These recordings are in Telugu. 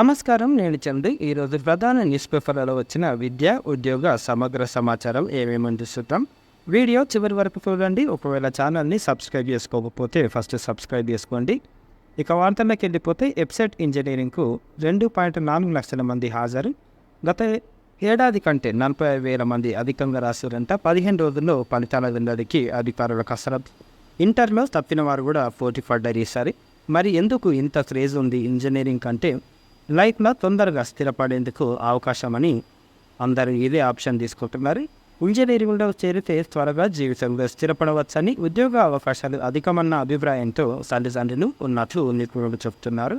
నమస్కారం నేను చందు. ఈరోజు ప్రధాన న్యూస్ పేపర్లలో వచ్చిన విద్య ఉద్యోగ సమగ్ర సమాచారం ఏమేమి చూద్దాం. వీడియో చివరి వరకు చూడండి. ఒకవేళ ఛానల్ని సబ్స్క్రైబ్ చేసుకోకపోతే ఫస్ట్ సబ్స్క్రైబ్ చేసుకోండి. ఇక వార్తల్లోకి వెళ్ళిపోతే వెబ్సైట్ ఇంజనీరింగ్కు రెండు పాయింట్ నాలుగు లక్షల మంది హాజరు. గత ఏడాది కంటే నలభై వేల మంది అధికంగా రాశారంట. పదిహేను రోజుల్లో ఫలితాల వెల్లడికి అధికారుల కసరత్ ఇంటర్లో తప్పిన వారు కూడా పోటీ పడ్డారు ఈసారి మరి ఎందుకు ఇంత క్రేజ్ ఉంది ఇంజనీరింగ్ కంటే? లైఫ్లో తొందరగా స్థిరపడేందుకు అవకాశమని అందరూ ఇదే ఆప్షన్ తీసుకుంటున్నారు. ఇంజనీరింగ్లో చేరితే త్వరగా జీవితంలో స్థిరపడవచ్చని ఉద్యోగ అవకాశాలు అధికమన్న అభిప్రాయంతో తల్లిదండ్రులు ఉన్నట్లు నిపుణులు చెబుతున్నారు.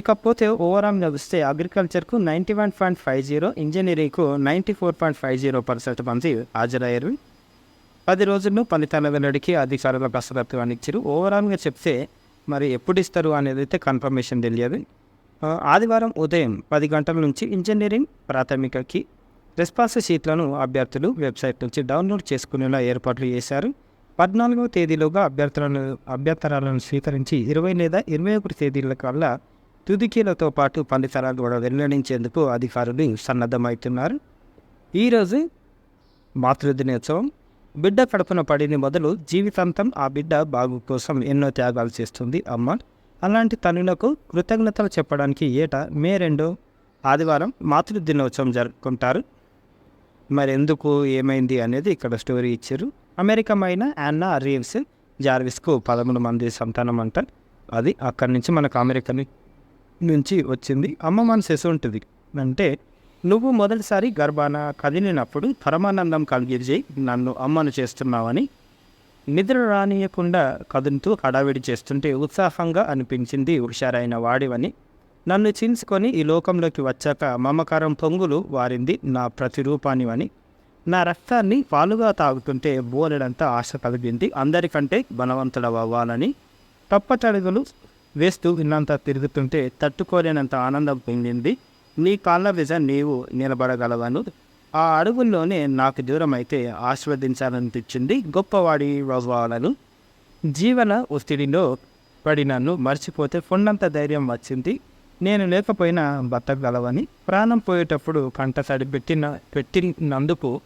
ఇకపోతే ఓవరాల్ చూస్తే అగ్రికల్చర్కు ninety one point five zero ఇంజనీరింగ్కు ninety four point five zero percent మంది హాజరయ్యారు. పది రోజుల్లో ఫలితాల వెల్లడికి అధికారుల కసరత్తు అని ఇచ్చారు ఓవరాల్గా చెప్తే మరి ఎప్పుడు ఇస్తారు అనేది అయితే కన్ఫర్మేషన్ తెలియదు. ఆదివారం ఉదయం పది గంటల నుంచి ఇంజనీరింగ్ ప్రాథమికకి రెస్పాన్స్ షీట్లను అభ్యర్థులు వెబ్సైట్ నుంచి డౌన్లోడ్ చేసుకునేలా ఏర్పాట్లు చేశారు. పద్నాలుగవ తేదీలోగా అభ్యర్థులను అభ్యంతరాలను స్వీకరించి ఇరవై లేదా ఇరవై ఒకటి తేదీల కల్లా తుదికీలతో పాటు ఫలితాలను కూడా వెల్లడించేందుకు అధికారులు సన్నద్ధమవుతున్నారు. ఈరోజు మాతృదినోత్సవం. బిడ్డ కడుపున పడిన మొదలు జీవితాంతం ఆ బిడ్డ బాగు కోసం ఎన్నో త్యాగాలు చేస్తుంది అమ్మ. అలాంటి తల్లులకు కృతజ్ఞతలు చెప్పడానికి ఏటా మే రెండు ఆదివారం మాతృ దినోత్సవం జరుపుకుంటారు. మరి ఎందుకు ఏమైంది అనేది ఇక్కడ స్టోరీ ఇచ్చారు. అమెరికమైన యాన్నా రీవ్స్ జార్విస్కు పదమూడు మంది సంతానం అంట. అది అక్కడి నుంచి మనకు అమెరికా నుంచి వచ్చింది. అమ్మ మనసు ఉంటుంది. అంటే నువ్వు మొదటిసారి గర్భాన కదిలినప్పుడు పరమానందం కలిగించి నన్ను అమ్మను చేస్తున్నావని నిద్ర రానియకుండా కదులుతూ హడావిడి చేస్తుంటే ఉత్సాహంగా అనిపించింది హుషారైన వాడివని. నన్ను చీల్చుకొని ఈ లోకంలోకి వచ్చాక మమకారం పొంగులు వారింది నా ప్రతిరూపానివని. నా రక్తాన్ని పాలుగా తాగుతుంటే బోలెడంతా ఆశ కలిగింది. అందరికంటే బలవంతుడవ్వాలని. తప్పటడుగులు వేస్తూ విన్నంత తిరుగుతుంటే తట్టుకోలేనంత ఆనందం పొందింది నీ కాళ్ళ విజ నీవు నిలబడగలవను. ఆ అడవుల్లోనే నాకు దూరం అయితే ఆస్వాదించాలనిపించింది గొప్పవాడి రోజువాలను జీవన ఒత్తిడిలో పడి నన్ను మర్చిపోతే ఫుండంత ధైర్యం వచ్చింది. నేను లేకపోయినా బతకగలవని ప్రాణం పోయేటప్పుడు కంట సడి పెట్టిన పెట్టినందుకు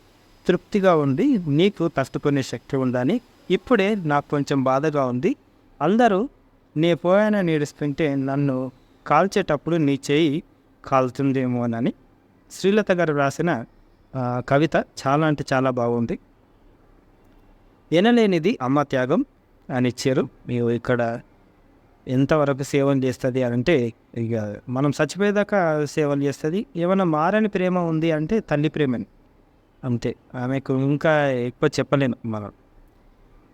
తృప్తిగా ఉంది నీకు తట్టుకునే శక్తి ఉందని ఇప్పుడే నాకు కొంచెం బాధగా ఉంది. అందరూ నీ పోయాన నీడుస్తుంటే నన్ను కాల్చేటప్పుడు నీ చేయి కాలుతుందేమోనని శ్రీలత గారు రాసిన కవిత చాలా అంటే చాలా బాగుంది. ఎనలేనిది అమ్మ త్యాగం అని ఇచ్చారు. మీరు ఇక్కడ ఎంతవరకు సేవలు చేస్తుంది అని అంటే ఇక మనం చచ్చిపోయేదాకా సేవలు చేస్తుంది ఏమైనా మారని ప్రేమ ఉంది అంటే తల్లి ప్రేమని. అంతే. ఆమెకు ఇంకా ఎక్కువ చెప్పలేను మనం.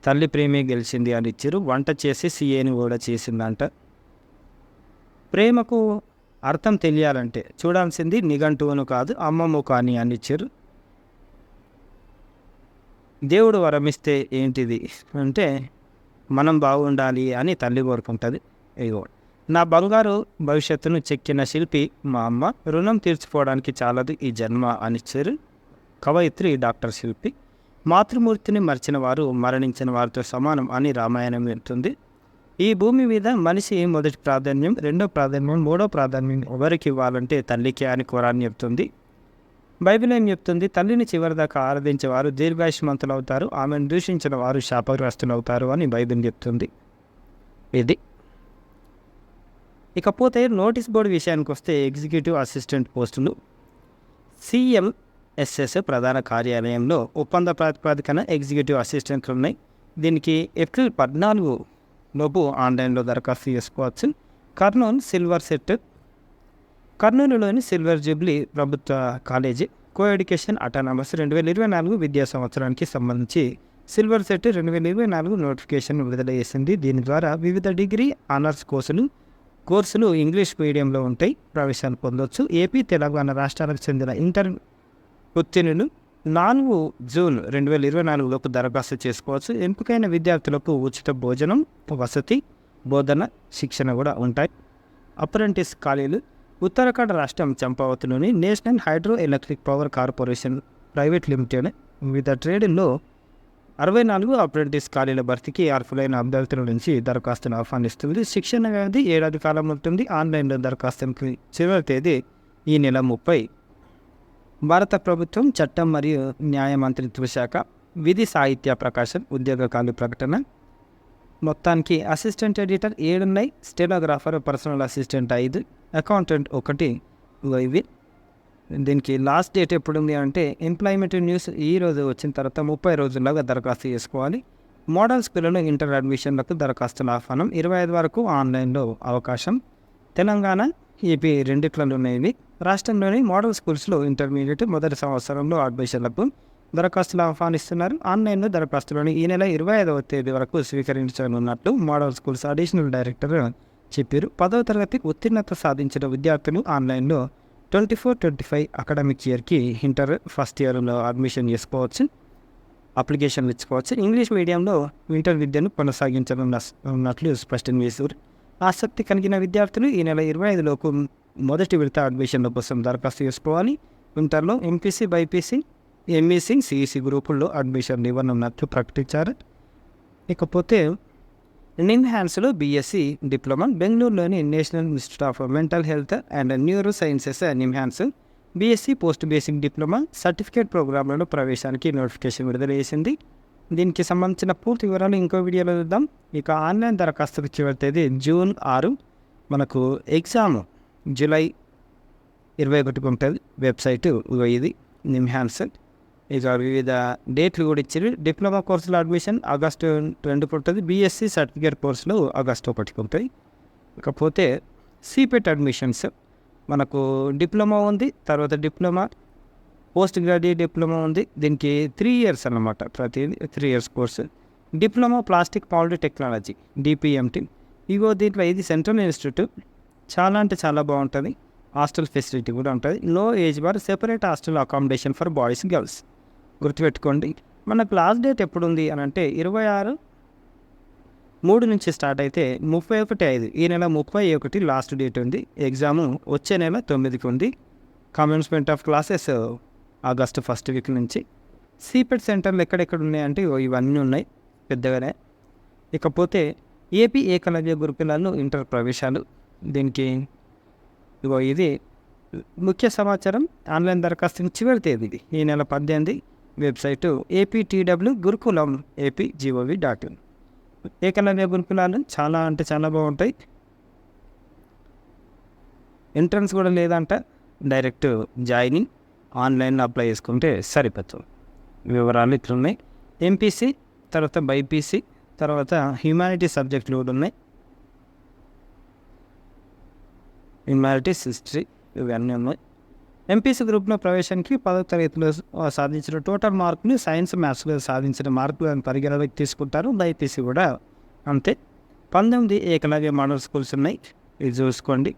తల్లి ప్రేమే గెలిచింది అని ఇచ్చారు. వంట చేసి సీఏని కూడా చేసిందంట. ప్రేమకు అర్థం తెలియాలంటే చూడాల్సింది నిఘంటువును కాదు అమ్మమ్మ కానీ అని ఇచ్చారు. దేవుడు వరమిస్తే ఏంటిది? అంటే మనం బాగుండాలి అని తల్లి కోరుకుంటుంది. ఇగో నా బంగారు భవిష్యత్తును చెక్కిన శిల్పి మా అమ్మ రుణం తీర్చుకోవడానికి చాలదు ఈ జన్మ అనిచ్చారు కవయిత్రి డాక్టర్ శిల్పి. మాతృమూర్తిని మరిచిన వారు మరణించిన వారితో సమానం అని రామాయణం చెప్తుంది ఈ భూమి మీద మనిషి మొదటి ప్రాధాన్యం రెండో ప్రాధాన్యం మూడో ప్రాధాన్యం ఎవరికి ఇవ్వాలంటే తల్లికే అని కోరాన్ని చెప్తుంది. బైబిల్ ఏం చెప్తుంది? తల్లిని చివరిదాకా ఆరాధించే వారు దీర్ఘాయుష్మంతులు అవుతారు ఆమెను దూషించిన వారు శాపగ్రస్తులు అవుతారు అని బైబిల్ చెప్తుంది. ఇది. ఇకపోతే నోటీస్ బోర్డు విషయానికి వస్తే ఎగ్జిక్యూటివ్ అసిస్టెంట్ పోస్టులు సిఎంఎస్ఎస్ ప్రధాన కార్యాలయంలో ఒప్పంద ప్రాతిపదికన ఎగ్జిక్యూటివ్ అసిస్టెంట్లు ఉన్నాయి దీనికి ఏప్రిల్ పద్నాలుగు లోపు ఆన్లైన్లో దరఖాస్తు చేసుకోవచ్చు. Kurnool silver set. కర్నూలులోని silver jubilee ప్రభుత్వ కాలేజీ కో ఎడ్యుకేషన్ అటానమస్ రెండు వేల ఇరవై నాలుగు విద్యా సంవత్సరానికి సంబంధించి సిల్వర్ సెట్ రెండు వేల ఇరవై నాలుగు నోటిఫికేషన్ విడుదల చేసింది. దీని ద్వారా వివిధ డిగ్రీ ఆనర్స్ కోర్సులు కోర్సులు ఇంగ్లీష్ మీడియంలో ఉంటాయి. ప్రవేశాలు పొందవచ్చు ఏపీ తెలంగాణ రాష్ట్రాలకు చెందిన ఇంటర్ ఉత్తీర్ణులు నాలుగు జూన్ రెండు వేల ఇరవై నాలుగులోపు దరఖాస్తు చేసుకోవచ్చు. ఎంపికైన విద్యార్థులకు ఉచిత భోజనం వసతి బోధన శిక్షణ కూడా ఉంటాయి. అప్రెంటిస్ ఖాళీలు ఉత్తరాఖండ్ రాష్ట్రం చంపావతిలోని national hydro electric power corporation private limited వివిధ ట్రేడింగ్లో అరవై నాలుగు అప్రెంటిస్ ఖాళీల భర్తీకి అర్హులైన అభ్యర్థుల నుంచి దరఖాస్తును ఆహ్వానిస్తుంది. శిక్షణ వ్యవధి ఏడాది కాలం ఉంటుంది. ఆన్లైన్లో దరఖాస్తుకి చివరి తేదీ ఈ నెల ముప్పై. భారత ప్రభుత్వం చట్టం మరియు న్యాయ మంత్రిత్వ శాఖ విధి సాహిత్య ప్రకాశం ఉద్యోగకాలు ప్రకటన మొత్తానికి అసిస్టెంట్ ఎడిటర్ ఏడున్నాయి. స్టెనోగ్రాఫర్ పర్సనల్ అసిస్టెంట్ ఐదు అకౌంటెంట్ ఒకటి ఇవి దీనికి లాస్ట్ డేట్ ఎప్పుడు ఉంది అంటే ఎంప్లాయ్మెంట్ న్యూస్ ఈ రోజు వచ్చిన తర్వాత ముప్పై రోజుల్లోగా దరఖాస్తు చేసుకోవాలి. మోడల్ స్కూళ్ళలో ఇంటర్ అడ్మిషన్లకు దరఖాస్తుల ఆహ్వానం. ఇరవై ఐదు వరకు ఆన్లైన్లో అవకాశం. తెలంగాణ ఏపీ రెండిట్లలో ఉన్నాయి రాష్ట్రంలోని మోడల్ స్కూల్స్లో ఇంటర్మీడియట్ మొదటి సంవత్సరంలో అడ్మిషన్లకు దరఖాస్తులు ఆహ్వానిస్తున్నారు. ఆన్లైన్లో దరఖాస్తులను ఈ నెల ఇరవై ఐదవ తేదీ వరకు స్వీకరించనున్నట్లు మోడల్ స్కూల్స్ అడిషనల్ డైరెక్టర్ చెప్పారు. పదవ తరగతి ఉత్తీర్ణత సాధించిన విద్యార్థులు ఆన్లైన్లో twenty four twenty five academic ఇయర్కి ఇంటర్ ఫస్ట్ ఇయర్లో అడ్మిషన్ చేసుకోవచ్చు అప్లికేషన్లు ఇచ్చుకోవచ్చు. ఇంగ్లీష్ మీడియంలో ఇంటర్ విద్యను కొనసాగించనున్న ఉన్నట్లు స్పష్టం చేశారు. ఆసక్తి కలిగిన విద్యార్థులు ఈ నెల ఇరవై ఐదులోపు మొదటి విడత అడ్మిషన్ల కోసం దరఖాస్తు చేసుకోవాలి. ఇంటర్లో ఎంపీసీ బైపీసీ ఎంఈసీ సిఈసీ గ్రూపుల్లో అడ్మిషన్ ఇవ్వనున్నట్లు ప్రకటించారు. ఇకపోతే నిన్హాన్స్లో బీఎస్సీ డిప్లొమా బెంగళూరులోని national institute of mental health and neuro sciences NIMHANS BSc post basic diploma certificate ప్రోగ్రాంలలో ప్రవేశానికి నోటిఫికేషన్ విడుదల చేసింది. దీనికి సంబంధించిన పూర్తి వివరాలు ఇంకో వీడియోలో చూద్దాం. ఇక ఆన్లైన్ దరఖాస్తుకు చివరి తేదీ జూన్ ఆరు. మనకు ఎగ్జామ్ జూలై ఇరవై ఒకటికి ఉంటుంది వెబ్సైట్ ఇగో ఇది నిమ్హాన్సన్ ఇక వివిధ డేట్లు కూడా ఇచ్చారు డిప్లొమా కోర్సులో అడ్మిషన్ ఆగస్టు రెండుకి ఉంటుంది బీఎస్సీ సర్టిఫికేట్ కోర్సులు ఆగస్టు ఒకటికి ఉంటాయి ఇకపోతే సిపెట్ అడ్మిషన్స్. మనకు డిప్లొమా ఉంది తర్వాత డిప్లొమా పోస్ట్ గ్రాడ్యుయేట్ డిప్లొమా ఉంది. దీనికి త్రీ ఇయర్స్ అన్నమాట ప్రతి three years course. Diploma plastic powder technology DPMT. ఇగో దీంట్లో ఇది సెంట్రల్ ఇన్స్టిట్యూట్. చాలా అంటే చాలా బాగుంటుంది. హాస్టల్ ఫెసిలిటీ కూడా ఉంటుంది. లో age bar separate hostel accommodation for boys girls. గుర్తుపెట్టుకోండి మనకు లాస్ట్ డేట్ ఎప్పుడు ఉంది అని అంటే ఇరవై ఆరు మూడు నుంచి స్టార్ట్ అయితే ముప్పై ఒకటి ఐదు. ఈ నెల ముప్పై ఒకటి లాస్ట్ డేట్ ఉంది. ఎగ్జామ్ వచ్చే నెల తొమ్మిదికి ఉంది. Commencement of classes August first week నుంచి. సిపెట్ సెంటర్లు ఎక్కడెక్కడ ఉన్నాయంటే ఇవన్నీ ఉన్నాయి పెద్దగానే. ఇకపోతే ఏపీ ఏకలవ్య గురుకులాల్లో ఇంటర్ ప్రవేశాలు. దీనికి ఇగో ఇది ముఖ్య సమాచారం ఆన్లైన్ దరఖాస్తు చివరి తేదీ ఇది. ఈ నెల పద్దెనిమిది వెబ్సైటు ఏపీటీడబ్ల్యూ గురుకులం AP G O V dot in. Eklavya గురుకులాలు చాలా అంటే చాలా బాగుంటాయి. ఎంట్రన్స్ కూడా లేదంట డైరెక్ట్ జాయినింగ్ ఆన్లైన్లో అప్లై చేసుకుంటే సరిపోతుంది. వివరాలు ఇట్లున్నాయి. ఎంపీసీ తర్వాత బైపీసీ తర్వాత హ్యూమానిటీ సబ్జెక్టులు కూడా ఉన్నాయి. హ్యూమానిటీస్ హిస్టరీ ఇవన్నీ ఉన్నాయి. ఎంపీసీ గ్రూప్లో ప్రవేశానికి పదో తరగతిలో సాధించిన టోటల్ మార్కులు సైన్స్ మ్యాథ్స్లో సాధించిన మార్కులను పరిగణలోకి తీసుకుంటారు. దయచేసి కూడా అంతే. పంతొమ్మిది ఏకలవ్య మోడల్ స్కూల్స్ ఉన్నాయి. ఇది చూసుకోండి.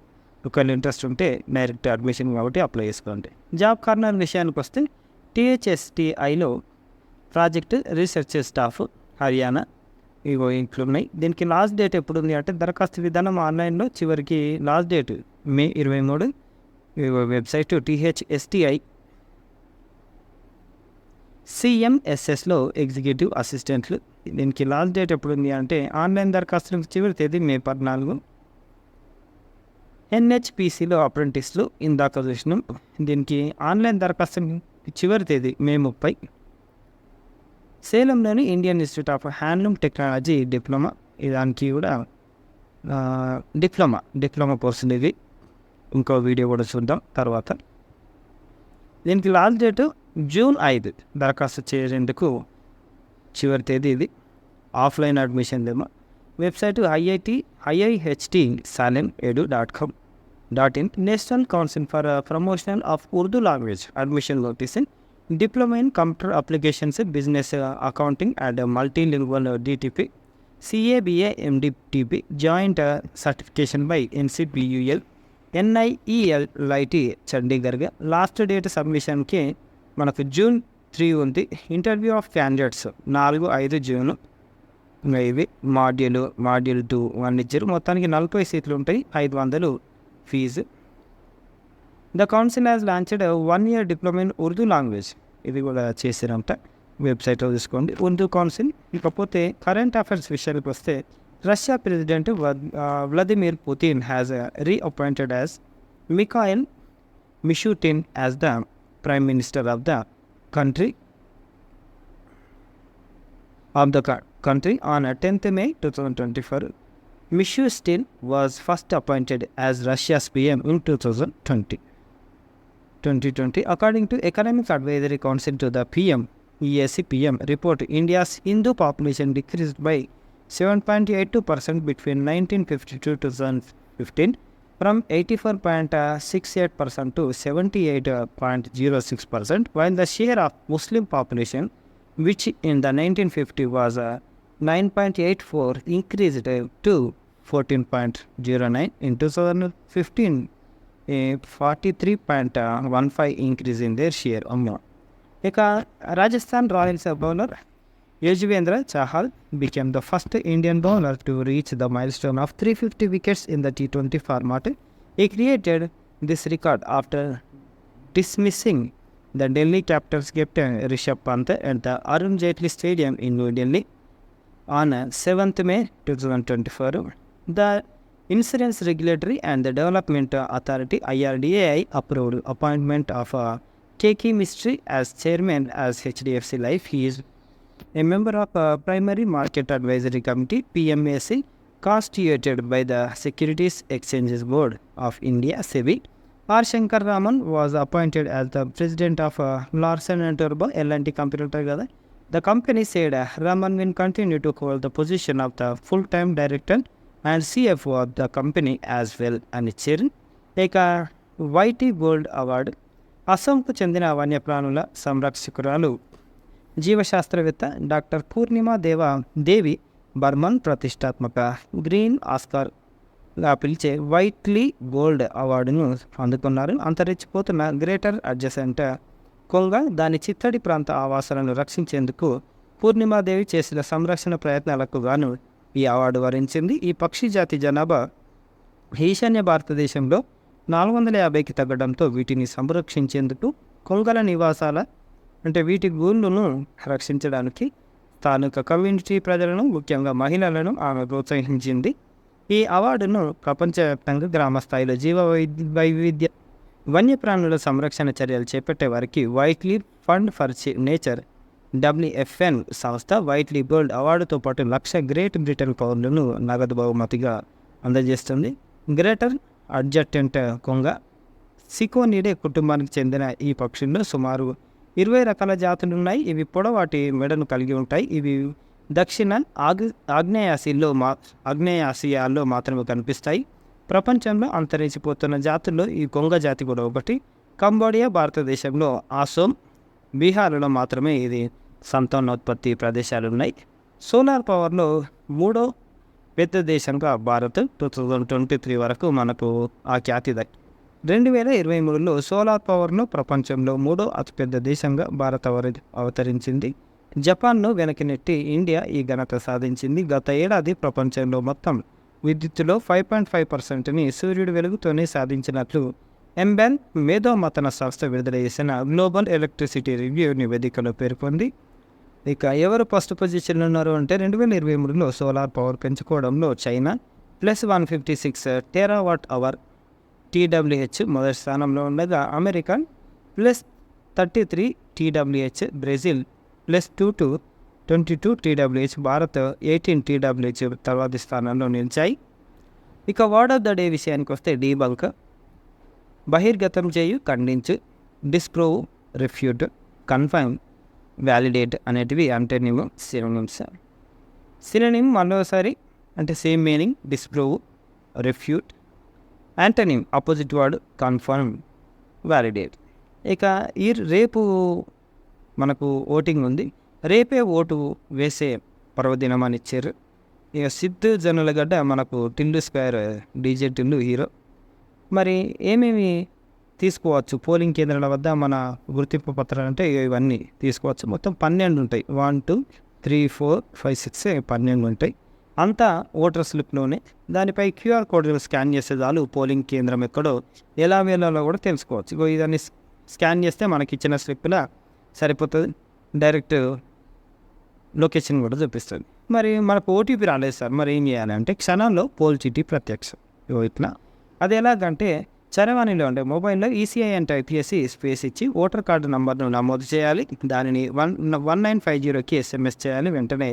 ఒకవేళ ఇంట్రెస్ట్ ఉంటే డైరెక్ట్ అడ్మిషన్ కాబట్టి అప్లై చేసుకోండి. జాబ్ కార్నర్ విషయానికి వస్తే టీహెచ్ఎస్టీఐలో ప్రాజెక్ట్ రీసెర్చ్ స్టాఫ్ హర్యానా ఇగో ఇంట్లో ఉన్నాయి. దీనికి లాస్ట్ డేట్ ఎప్పుడు ఉంది అంటే దరఖాస్తు విధానం ఆన్లైన్లో చివరికి లాస్ట్ డేట్ మే ఇరవై మూడు. వెబ్సైట్ టీహెచ్ఎస్టీఐ. సిఎంఎస్ఎస్లో ఎగ్జిక్యూటివ్ అసిస్టెంట్లు. దీనికి లాస్ట్ డేట్ ఎప్పుడు ఉంది అంటే ఆన్లైన్ దరఖాస్తులకు చివరి తేదీ మే పద్నాలుగు. ఎన్హెచ్పిసిలో అప్రెంటిస్లు ఇందాక చూసినాం దీనికి ఆన్లైన్ దరఖాస్తు చివరి తేదీ మే ముప్పై. సేలంలోని Indian institute of handloom technology diploma ఈ దానికి కూడా డిప్లొమా డిప్లొమా కోర్సు ఇది. ఇంకో వీడియో కూడా చూద్దాం తర్వాత. దీనికి లాస్ట్ డేట్ జూన్ ఐదు దరఖాస్తు చేసేందుకు చివరి తేదీ ఇది. ఆఫ్లైన్ అడ్మిషన్ ఏమో website IIT IIHT Salem edu dot com dot in. National council for promotion of Urdu language admission notice diploma in computer applications business accounting and multilingual DTP CABA MDTP joint certification by NCPUL NIELIT Chandigarh last date సబ్మిషన్కి మనకు జూన్ త్రీ ఉంది. ఇంటర్వ్యూ ఆఫ్ క్యాండిడేట్స్ నాలుగు ఐదు జూన్ ఇవి. మాడ్యూల్ మాడ్యూల్ టూ వన్ ఇచ్చారు. మొత్తానికి నలభై సీట్లు ఉంటాయి. ఐదు వందలు fee. The council has launched one year diploma in Urdu language ఇది కూడా చేశారంట. వెబ్సైట్లో తీసుకోండి. ఉర్దూ కౌన్సిల్ ఇకపోతే కరెంట్ అఫైర్స్ విషయానికి వస్తే Russia president Vladimir Putin has reappointed as Mikhail Mishustin as the prime minister of the country of the country on tenth May two thousand twenty four Mishustin was first appointed as Russia's PM in two thousand twenty 2020, according to Economic Advisory Council to the PM, EAC PM report, India's Hindu population decreased by 7.82% between 1952 to 2015 from 84.68% to 78.06%, while the share of Muslim population which in the 1950 was uh, 9.84 increased to 14.09 in 2015 a 43.15 increase in their share అమ్మో ఇక Rajasthan royals bowler Yuzvendra Chahal became the first Indian bowler to reach the milestone of 350 wickets in the T20 format. He created this record after dismissing the Delhi Capitals captain Rishabh Pant at the Arun Jaitley Stadium in New Delhi on uh, 7th May 2024. The Insurance Regulatory and the Development Authority IRDAI approved appointment of uh, KK Mystery as chairman as HDFC Life. He is a member of uh, Primary Market Advisory Committee PMAC constituted by the Securities Exchanges Board of India SEBI. R. Shankar Raman was appointed as the president of uh, Larsen and Turbo L&T Computer. The company said uh, Raman will continue to hold the position of the full-time director and CFO of the company as well అని ఇచ్చారు ఇక వైటీ గోల్డ్ అవార్డు అస్సాంకు చెందిన వన్యప్రాణుల సంరక్షకురాలు. జీవశాస్త్రవేత్త డాక్టర్ పూర్ణిమ దేవ దేవి బర్మన్ ప్రతిష్టాత్మక గ్రీన్ ఆస్కార్గా పిలిచే వైట్లీ గోల్డ్ అవార్డును అందుకున్నారు. అంతరించిపోతున్న గ్రేటర్ అడ్జసెంట్ కొంగ దాని చిత్తడి ప్రాంత ఆవాసాలను రక్షించేందుకు పూర్ణిమాదేవి చేసిన సంరక్షణ ప్రయత్నాలకు గాను ఈ అవార్డు వరించింది. ఈ పక్షి జాతి జనాభా ఈశాన్య భారతదేశంలో నాలుగు వందల యాభైకి తగ్గడంతో వీటిని సంరక్షించేందుకు కొల్గల నివాసాల అంటే వీటి గూళ్ళను రక్షించడానికి స్థానిక కమ్యూనిటీ ప్రజలను ముఖ్యంగా మహిళలను ఆమె ప్రోత్సహించింది. ఈ అవార్డును ప్రపంచవ్యాప్తంగా గ్రామస్థాయిలో జీవ వైవిధ్య వన్యప్రాణుల సంరక్షణ చర్యలు చేపట్టే వారికి Whitley fund for nature WFN సంస్థ వైట్లీ గోల్డ్ అవార్డుతో పాటు లక్ష గ్రేట్ బ్రిటన్ పౌరులను నగదు బహుమతిగా అందజేస్తుంది. గ్రేటర్ అడ్జటెంట్ కొంగ సికోనిడే కుటుంబానికి చెందిన ఈ పక్షుల్లో సుమారు ఇరవై రకాల జాతులు ఉన్నాయి ఇవి పొడవాటి మెడను కలిగి ఉంటాయి. ఇవి దక్షిణ ఆగ్ ఆగ్నేయాసియాలో మా ఆగ్నేయాసియాలో మాత్రమే కనిపిస్తాయి. ప్రపంచంలో అంతరించిపోతున్న జాతుల్లో ఈ కొంగ జాతి కూడా ఒకటి. కంబోడియా భారతదేశంలో ఆసోం బీహార్లో మాత్రమే ఇది సంతానోత్పత్తి ప్రదేశాలు ఉన్నాయి. సోలార్ పవర్లో మూడో పెద్ద దేశంగా Bharat two thousand twenty three వరకు మనకు ఆ ఖ్యాతి దక్కి రెండు వేల ఇరవై మూడులో సోలార్ పవర్ను ప్రపంచంలో మూడో అతిపెద్ద దేశంగా భారత్ అవరి అవతరించింది. జపాన్ను వెనక్కి నెట్టి ఇండియా ఈ ఘనత సాధించింది. గత ఏడాది ప్రపంచంలో మొత్తం విద్యుత్తులో ఫైవ్ పాయింట్ ఫైవ్ పర్సెంట్ని సూర్యుడి వెలుగుతోనే సాధించినట్లు ఎంబెన్ మేధోమతన సంస్థ విడుదల చేసిన గ్లోబల్ ఎలక్ట్రిసిటీ రివ్యూ నివేదికలో పేర్కొంది. ఇక ఎవరు ఫస్ట్ పొజిషన్లో ఉన్నారు అంటే రెండు వేల ఇరవై మూడులో solar power పెంచుకోవడంలో China plus one fifty six terawatt hour TWH మొదటి స్థానంలో ఉండగా America plus thirty three TWH Brazil plus two two twenty two TWH Bharat eighteen TWH తర్వాతి స్థానంలో నిలిచాయి. ఇక వర్డ్ ఆఫ్ ద డే విషయానికి వస్తే డీబంక్ బహిర్గతం చేయు ఖండించు డిస్ప్రూవ్ రిఫ్యూట్ కన్ఫర్మ్ వ్యాలిడేట్ అనేటివి అంటేనేమో సినోనిమ్స్ సినోనిమ్ మరోసారి అంటే same meaning disprove refute antonym opposite word confirm validate ఇక ఈ రేపు మనకు ఓటింగ్ ఉంది. రేపే ఓటు వేసే పర్వదినం అని ఇచ్చారు. ఇక సిద్ధు జనులగడ్డ మనకు టిండు స్క్వేర్ డీజే టిండు హీరో. మరి ఏమేమి తీసుకోవచ్చు. పోలింగ్ కేంద్రాల వద్ద మన గుర్తింపు పత్రాలు అంటే ఇవన్నీ తీసుకోవచ్చు. మొత్తం పన్నెండు ఉంటాయి. One two three four five six పన్నెండు ఉంటాయి. అంతా ఓటర్ స్లిప్లోనే దానిపై క్యూఆర్ కోడ్ స్కాన్ చేస్తే చాలు పోలింగ్ కేంద్రం ఎక్కడో ఎలా వెళ్ళాలో కూడా తెలుసుకోవచ్చు. ఇగో ఇదాన్ని స్కాన్ చేస్తే మనకి ఇచ్చిన స్లిప్లా సరిపోతుంది. డైరెక్ట్ లొకేషన్ కూడా చూపిస్తుంది. మరి మనకు ఓటీపీ రాలేదు సార్. మరి ఏం చేయాలి అంటే క్షణంలో పోల్ చీటీ ప్రత్యక్షం. ఇట్లా. అది ఎలాగంటే చరవాణిలో ఉండే మొబైల్లో ఈసీఐ అని టైప్ చేసి స్పేస్ ఇచ్చి ఓటర్ కార్డు నంబర్ను నమోదు చేయాలి. దానిని వన్ వన్ నైన్ ఫైవ్ జీరోకి ఎస్ఎంఎస్ చేయాలి వెంటనే.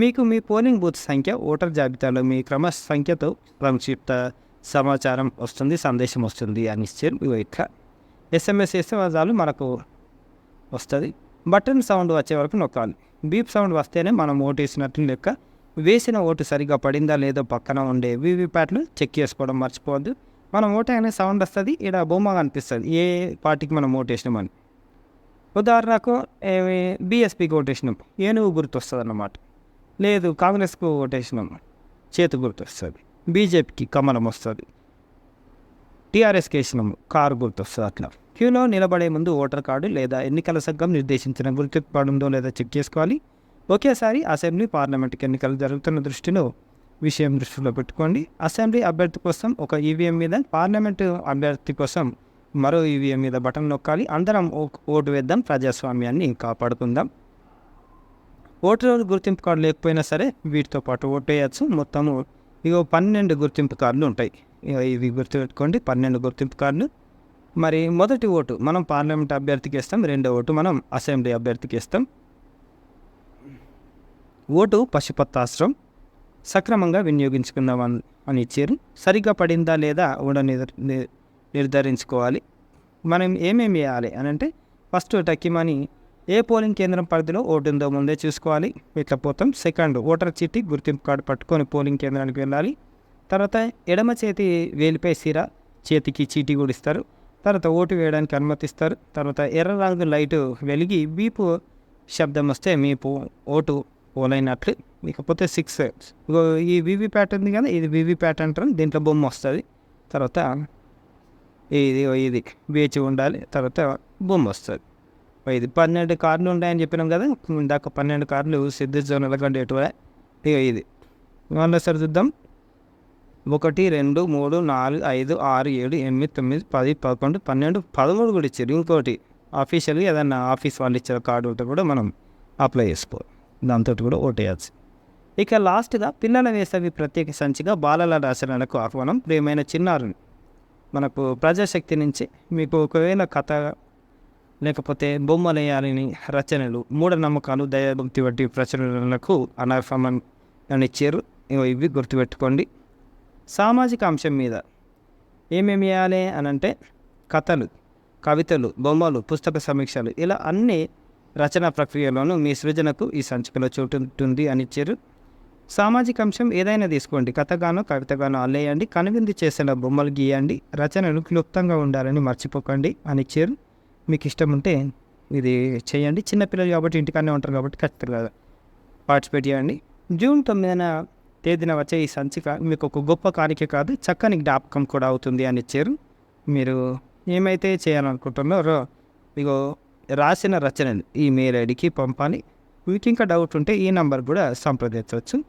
మీకు మీ పోలింగ్ బూత్ సంఖ్య ఓటర్ జాబితాలో మీ క్రమ సంఖ్యతో సంక్షిప్త సమాచారం వస్తుంది సందేశం వస్తుంది అని ఇచ్చారు ఇట్లా ఎస్ఎంఎస్ చేస్తే చాలు మనకు వస్తుంది. బటన్ సౌండ్ వచ్చే వరకు నొక్కాలి. బీప్ సౌండ్ వస్తేనే మనం ఓటు వేసినట్లు లెక్క వేసిన ఓటు సరిగా పడిందా లేదో పక్కన ఉండే వీవీప్యాట్లు చెక్ చేసుకోవడం మర్చిపోవద్దు. మనం ఓటు అనే సౌండ్ వస్తుంది ఇక్కడ బొమ్మ కనిపిస్తుంది. ఏ పార్టీకి మనం ఓటేసినామని వేసినామని ఉదాహరణకు బీఎస్పీకి ఓటేసినాం ఏనుగు గుర్తు వస్తుంది అన్నమాట లేదు కాంగ్రెస్కు ఓటేసినాం చేతి గుర్తు వస్తుంది బీజేపీకి కమలం వస్తుంది. టీఆర్ఎస్కి వేసినాము కారు గుర్తు వస్తుంది అట్లా. క్యూలో నిలబడే ముందు ఓటర్ కార్డు లేదా ఎన్నికల సంఘం నిర్దేశించిన గుర్తు పడుందో లేదా చెక్ చేసుకోవాలి. ఒకేసారి అసెంబ్లీ పార్లమెంట్కి ఎన్నికలు జరుగుతున్న దృష్టిలో విషయం దృష్టిలో పెట్టుకోండి. అసెంబ్లీ అభ్యర్థి కోసం ఒక ఈవీఎం మీద పార్లమెంటు అభ్యర్థి కోసం మరో ఈవీఎం మీద బటన్ నొక్కాలి. అందరం ఓ- ఓటు వేద్దాం. ప్రజాస్వామ్యాన్ని కాపాడుకుందాం. ఓటర్ గుర్తింపు కార్డు లేకపోయినా సరే వీటితో పాటు ఓటు వేయచ్చు మొత్తము ఇగో పన్నెండు గుర్తింపు కార్డులు ఉంటాయి. ఇవి గుర్తుపెట్టుకోండి. పన్నెండు గుర్తింపు కార్డులు. మరి మొదటి ఓటు మనం పార్లమెంట్ అభ్యర్థికి ఇస్తాం రెండో ఓటు మనం అసెంబ్లీ అభ్యర్థికి ఇస్తాం ఓటు పశుపత్రాస్త్రం సక్రమంగా వినియోగించుకుందాం అని- ఇచ్చారు. సరిగ్గా పడిందా లేదా కూడా ని- నిర్ధారించుకోవాలి. మనం ఏమేమి వేయాలి అని అంటే ఫస్ట్ టక్కిమని ఏ పోలింగ్ కేంద్రం పరిధిలో ఓటు ఉందో ముందే చూసుకోవాలి. ఇట్లా పోతాం. సెకండ్ ఓటర్ చీటీ గుర్తింపు కార్డు పట్టుకొని పోలింగ్ కేంద్రానికి వెళ్ళాలి. తర్వాత ఎడమ చేతి వేలిపై సిర చేతికి చీటీ కూడా ఇస్తారు. తర్వాత ఓటు వేయడానికి అనుమతిస్తారు. తర్వాత ఎర్ర రంగు లైటు వెలిగి బీపు శబ్దం వస్తే మీ ఓటు పోలైనట్లు. ఇకపోతే సిక్స్ ఈ వివి ప్యాట్ ఉంది కదా ఇది వివి ప్యాట్ అంటారు దీంట్లో బొమ్మ వస్తుంది. తర్వాత ఇది ఇది వేచి ఉండాలి. తర్వాత బొమ్మ వస్తుంది. ఇది పన్నెండు కార్లు ఉంటాయని చెప్పినాం కదా ఇందాక పన్నెండు కార్లు సిద్ధ జోన్ల కంటే ఎటువే ఇక ఇది. మళ్ళీ సరి చూద్దాం. ఒకటి రెండు మూడు నాలుగు ఐదు ఆరు ఏడు ఎనిమిది తొమ్మిది పది పదకొండు పన్నెండు పదమూడు కూడా ఇచ్చారు. ఇంకోటి ఆఫీషియల్గా ఏదన్నా ఆఫీస్ వాళ్ళు ఇచ్చిన కార్డు ఉంటే కూడా మనం అప్లై చేసుకోవాలి దాంతో కూడా ఓటేయాల్సి. ఇక లాస్ట్గా పిల్లల వేసవి ప్రత్యేక సంచిగా బాలల రచనలకు ఆహ్వానం ప్రియమైన చిన్నారుని. మనకు ప్రజాశక్తి నుంచి మీకు ఒకవేళ కథ లేకపోతే బొమ్మలు వేయాలని రచనలు మూఢనమ్మకాలు దయాభక్తి వంటి ప్రచురణలకు అనర్హమం అని ఇచ్చారు ఇవి గుర్తుపెట్టుకోండి. సామాజిక అంశం మీద ఏమేమి వేయాలి అని అంటే కథలు కవితలు బొమ్మలు పుస్తక సమీక్షలు ఇలా అన్నీ రచన ప్రక్రియలోనూ మీ సృజనకు ఈ సంచికలో చోటు ఉంటుంది అని ఇచ్చారు. సామాజిక అంశం ఏదైనా తీసుకోండి. కథగానో కవితగానో అల్లేయండి. కనువిందు చేసిన బొమ్మలు గీయండి. రచనలు క్లుప్తంగా ఉండాలని మర్చిపోకండి అని ఇచ్చారు. మీకు ఇష్టం ఉంటే ఇది చేయండి. చిన్నపిల్లలు కాబట్టి ఇంటికానే ఉంటారు కాబట్టి ఖచ్చితంగా పార్టిసిపేట్ చేయండి. జూన్ తొమ్మిదిన తేదీన వచ్చే ఈ సంచిక మీకు ఒక గొప్ప కానికే కాదు చక్కని జ్ఞాపకం కూడా అవుతుంది అని ఇచ్చారు. మీరు ఏమైతే చేయాలనుకుంటున్నారో మీకు రాసిన రచనలు ఈ మెయిల్ ఐడికి పంపాలి. మీకు ఇంకా డౌట్ ఉంటే ఈ నంబర్ కూడా సంప్రదించవచ్చు.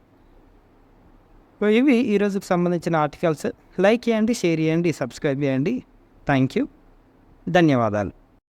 ఇవి ఈరోజుకి సంబంధించిన ఆర్టికల్స్ లైక్ చేయండి షేర్ చేయండి సబ్స్క్రైబ్ చేయండి. థ్యాంక్ యూ ధన్యవాదాలు.